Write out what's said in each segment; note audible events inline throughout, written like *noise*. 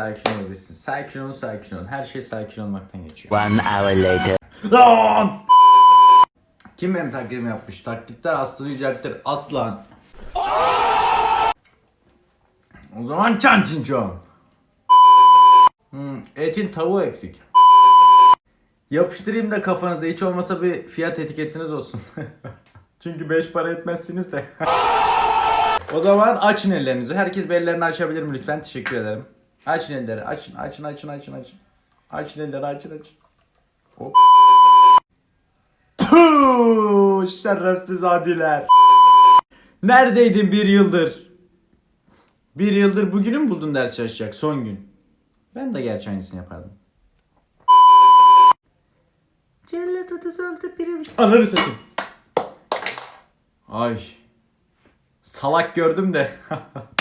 Sakin olabilirsin. Sakin ol, sakin ol. Her şey sakin olmaktan geçiyor. One hour later. Lan! Kim benim taklidimi yapmış? Taklitler aslı yüceltir. Aslan. O zaman çan çin çon. Hmm, etin tavuğu eksik. Yapıştırayım da kafanıza hiç olmasa bir fiyat etiketiniz olsun. *laughs* Çünkü 5 para etmezsiniz de. *laughs* o zaman açın ellerinizi. Herkes bir ellerini açabilir mi lütfen? Teşekkür ederim. Açın elleri. Açın, açın, açın, açın, açın. Açın elleri, açın, açın. Hop. Puh, şerefsiz adiler. Neredeydin bir yıldır? Bir yıldır bugünü mü buldun ders çalışacak son gün? Ben de gerçi aynısını yapardım. Cellat 36 prim. Ananı satayım. Ay. Salak gördüm de. *laughs*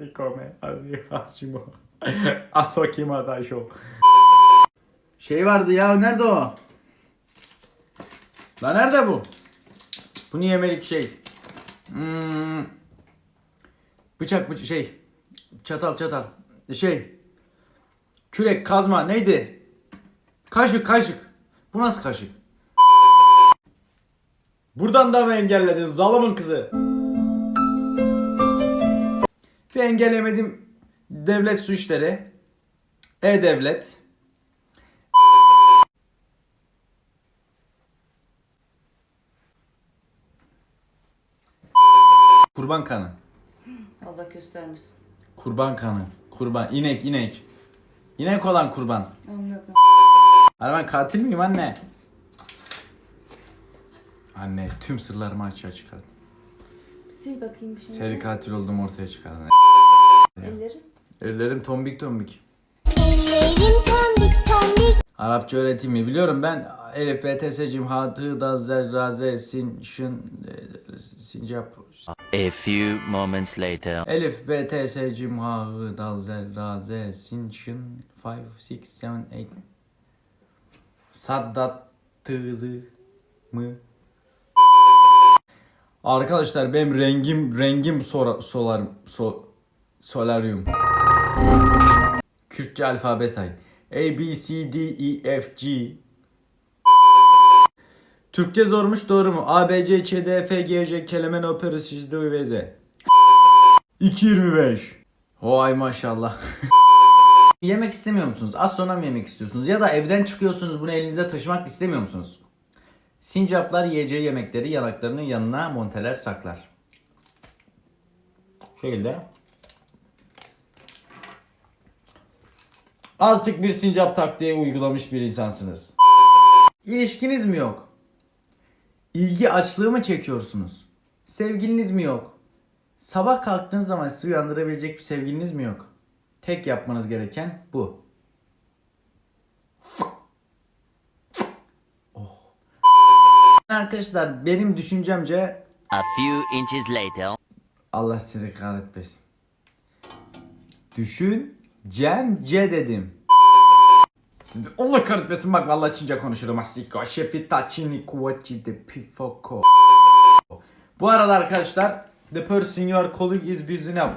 Sikome abi Hashimo. Asokima da şu. Şey vardı ya nerede o? La nerede bu? Bu niye yemelik şey? Hmm. Bıçak bıçak şey. Çatal çatal. Şey. Kürek kazma neydi? Kaşık kaşık. Bu nasıl kaşık? Buradan da mı engelledin zalımın kızı? Bir engellemedim devlet su işleri. E-Devlet. Kurban kanı. Allah göstermesin. Kurban kanı. Kurban. İnek inek. İnek olan kurban. Anladım. Hani ben katil miyim anne? Anne tüm sırlarımı açığa çıkardın. Sil bakayım şimdi. Seri katil oldum ortaya çıkardın. Elleri. Ellerim tombik tombik. Ellerim tombik tombik. Arapça öğreteyim mi? Biliyorum ben Elif, B, T, S, Cim, H, T, D, Z, R, Z, Sin, Şın, e, Sincap. A few moments later. Elif, B, T, S, Cim, H, I, D, Z, R, Z, Sin, Şın, 5, 6, 7, 8. Saddat, Tızı, mı? Arkadaşlar benim rengim rengim sora, solar so, solaryum. Kürtçe alfabe say. A B C D E F G Türkçe zormuş doğru mu? A B C Ç D F G J kelime operası şişde V Z 225 Vay maşallah. *laughs* yemek istemiyor musunuz? Az sonra mı yemek istiyorsunuz? Ya da evden çıkıyorsunuz bunu elinize taşımak istemiyor musunuz? Sincaplar yiyeceği yemekleri yanaklarının yanına monteler saklar. Şöyle. Artık bir sincap taktiği uygulamış bir insansınız. İlişkiniz mi yok? İlgi açlığı mı çekiyorsunuz? Sevgiliniz mi yok? Sabah kalktığınız zaman sizi uyandırabilecek bir sevgiliniz mi yok? Tek yapmanız gereken bu. Arkadaşlar benim düşüncemce A few inches later. Allah seni kahretmesin. Düşüncemce dedim. Siz Allah kahretmesin bak vallahi Çince konuşurum. Asiko şefi taçini kuvvetçi de pifoko. Bu arada arkadaşlar The person you are calling is busy now.